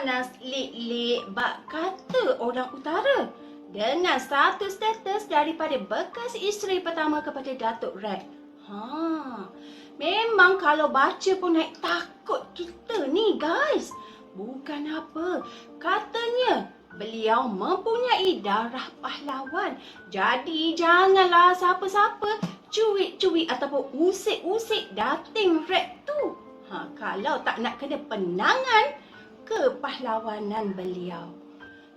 panas lik-lik bak kata orang utara dengan satu status daripada bekas isteri pertama kepada Datuk Red. Ha, memang kalau baca pun naik takut kita ni guys. Bukan apa, katanya beliau mempunyai darah pahlawan. Jadi janganlah siapa-siapa cuik-cuik ataupun usik-usik dating Red tu. Ha, kalau tak nak kena penangan, kepahlawanan beliau.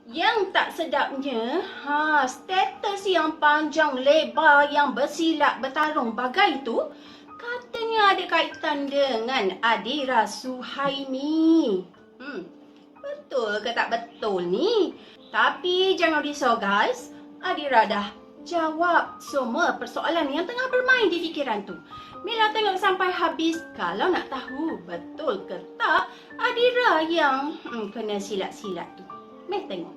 Yang tak sedapnya, ha, status yang panjang lebar yang bersilat bertarung bagai tu katanya ada kaitan dengan Adira Suhaimi. Hmm, betul ke tak betul ni? Tapi jangan risau guys, Adira dah jawab semua persoalan yang tengah bermain di fikiran tu. Mila tengok sampai habis kalau nak tahu betul ke tak Adira yang hmm, kena silat-silat tu. Meh tengok.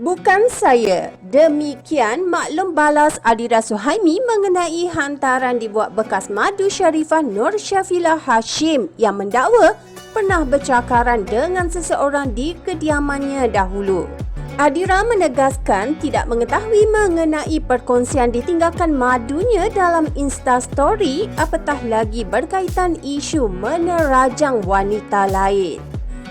Bukan saya. Demikian maklum balas Adira Suhaimi mengenai hantaran dibuat bekas Madu Syarifah Nur Syafila Hashim yang mendakwa pernah bercakaran dengan seseorang di kediamannya dahulu. Adira menegaskan tidak mengetahui mengenai perkongsian ditinggalkan madunya dalam Insta Story apatah lagi berkaitan isu menerajang wanita lain.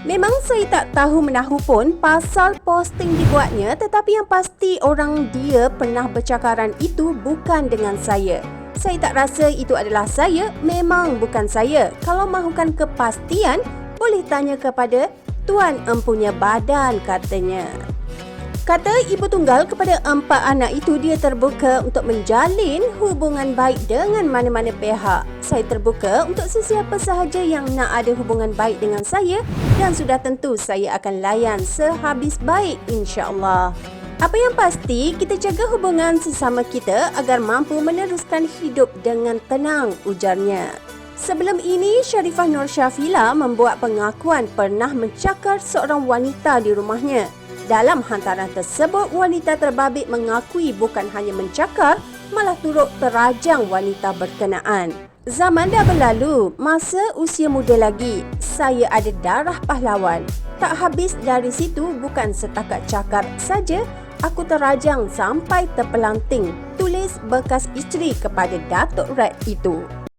Memang saya tak tahu menahu pun pasal posting dibuatnya tetapi yang pasti orang dia pernah bercakaran itu bukan dengan saya. Saya tak rasa itu adalah saya, memang bukan saya. Kalau mahukan kepastian, boleh tanya kepada Tuan Empunya Badan katanya. Kata ibu tunggal kepada empat anak itu dia terbuka untuk menjalin hubungan baik dengan mana-mana pihak. Saya terbuka untuk sesiapa sahaja yang nak ada hubungan baik dengan saya dan sudah tentu saya akan layan sehabis baik insya-Allah. Apa yang pasti, kita jaga hubungan sesama kita agar mampu meneruskan hidup dengan tenang, ujarnya. Sebelum ini, Sharifah Nur Syafila membuat pengakuan pernah mencakar seorang wanita di rumahnya. Dalam hantaran tersebut, wanita terbabit mengakui bukan hanya mencakar, malah turut terajang wanita berkenaan. Zaman dah berlalu, masa usia muda lagi, saya ada darah pahlawan. Tak habis dari situ bukan setakat cakar saja, aku terajang sampai terpelanting. Tulis bekas isteri kepada Datuk Red itu.